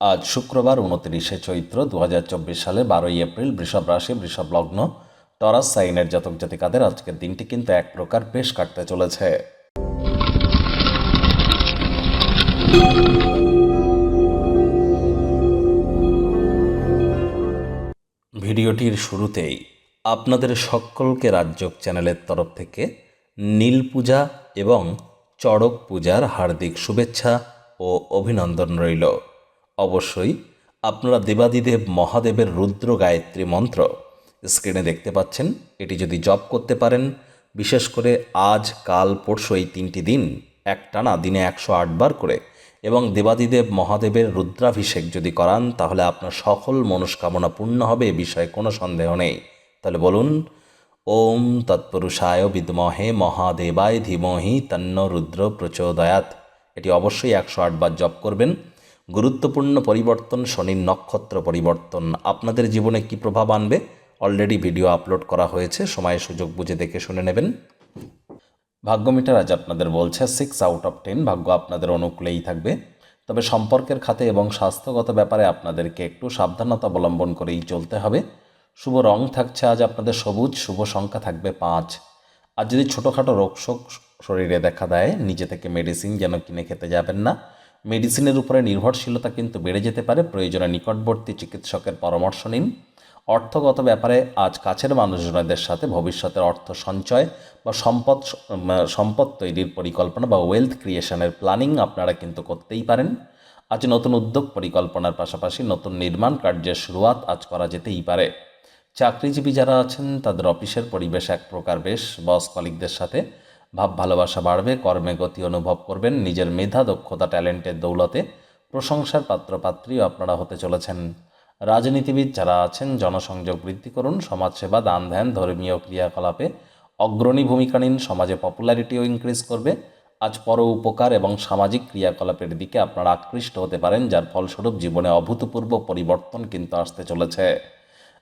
আজ শুক্রবার উনত্রিশে চৈত্র দু হাজার চব্বিশ সালে বারোই এপ্রিল বৃষভ রাশি, বৃষভ লগ্ন, টরাস, সাইনের জাতক জাতিকাদের আজকের দিনটি কিন্তু এক প্রকার বেশ কাটতে চলেছে। ভিডিওটির শুরুতেই আপনাদের সকলকে রাজ্যক চ্যানেলের তরফ থেকে নীল পূজা এবং চড়ক পূজার হার্দিক শুভেচ্ছা ও অভিনন্দন রইল। অবশ্যই আপনারা দেবাদিদেব মহাদেবের রুদ্র গায়ত্রী মন্ত্র স্ক্রিনে দেখতে পাচ্ছেন। এটি যদি জপ করতে পারেন, বিশেষ করে আজ, কাল, পরশু এই তিনটি দিন, একটানা দিনে একশো আটবার করে এবং দেবাদিদেব মহাদেবের রুদ্রাভিষেক যদি করান, তাহলে আপনার সকল মনস্কামনা পূর্ণ হবে, এ বিষয়ে কোনো সন্দেহ নেই। তাহলে বলুন, ওম তৎপুরুষায় বিদ্মহে মহাদেবায় ধীমহি তন্ন রুদ্র প্রচোদয়াত এটি অবশ্যই একশো আটবার জপ করবেন। গুরুত্বপূর্ণ পরিবর্তন শনির নক্ষত্র পরিবর্তন। আপনাদের জীবনে কি প্রভাব আনবে? অলরেডি ভিডিও আপলোড করা হয়েছে, সময় সুযোগ বুঝে দেখে শুনে নেবেন। ভাগ্য মিটার আজ আপনাদের বলছে সিক্স আউট অফ টেন ভাগ্য আপনাদের অনুকূলেই থাকবে। তবে সম্পর্কের খাতে এবং স্বাস্থ্যগত ব্যাপারে আপনাদেরকে একটু সাবধানতা অবলম্বন করেই চলতে হবে। শুভ রং থাকছে আজ আপনাদের সবুজ, শুভ সংখ্যা থাকবে পাঁচ। আর যদি ছোটোখাটো রোগশোক শরীরে দেখা দেয়, নিজে থেকে মেডিসিন যেন কিনে খেতে যাবেন না। মেডিসিনের উপরে নির্ভরশীলতা কিন্তু বেড়ে যেতে পারে। প্রয়োজনে নিকটবর্তী চিকিৎসকের পরামর্শ নিন। অর্থগত ব্যাপারে আজ কাছের মানুষজনদের সাথে ভবিষ্যতের অর্থ সঞ্চয় বা সম্পদ সম্পদ তৈরির পরিকল্পনা বা ওয়েলথ ক্রিয়েশনের প্ল্যানিং আপনারা কিন্তু করতেই পারেন। আজ নতুন উদ্যোগ পরিকল্পনার পাশাপাশি নতুন নির্মাণ কার্যের শুরুয়াত আজ করা যেতেই পারে। চাকরিজীবী যারা আছেন, তাদের অফিসের পরিবেশ এক প্রকার বেশ। বস কলিকদের সাথে ভাব ভালোবাসা বাড়বে, কর্মে গতি অনুভব করবেন, নিজের মেধা, দক্ষতা, ট্যালেন্টের দৌলতে প্রশংসার পাত্রপাত্রীও আপনারা হতে চলেছেন। রাজনীতিবিদ যারা আছেন, জনসংযোগ বৃদ্ধি করুন, সমাজসেবা, দান ধ্যান, ধর্মীয় ক্রিয়াকলাপে অগ্রণী ভূমিকা নিন, সমাজে পপুলারিটিও ইনক্রিজ করবে। আজ পর উপকার এবং সামাজিক ক্রিয়াকলাপের দিকে আপনারা আকৃষ্ট হতে পারেন, যার ফলস্বরূপ জীবনে অভূতপূর্ব পরিবর্তন কিন্তু আসতে চলেছে।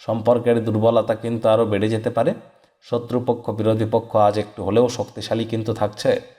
সম্পর্কের দুর্বলতা কিন্তু আরও বেড়ে যেতে পারে। শত্রুপক্ষ, বিরোধী পক্ষ আজ একটু হলেও শক্তিশালী কিন্তু থাকছে।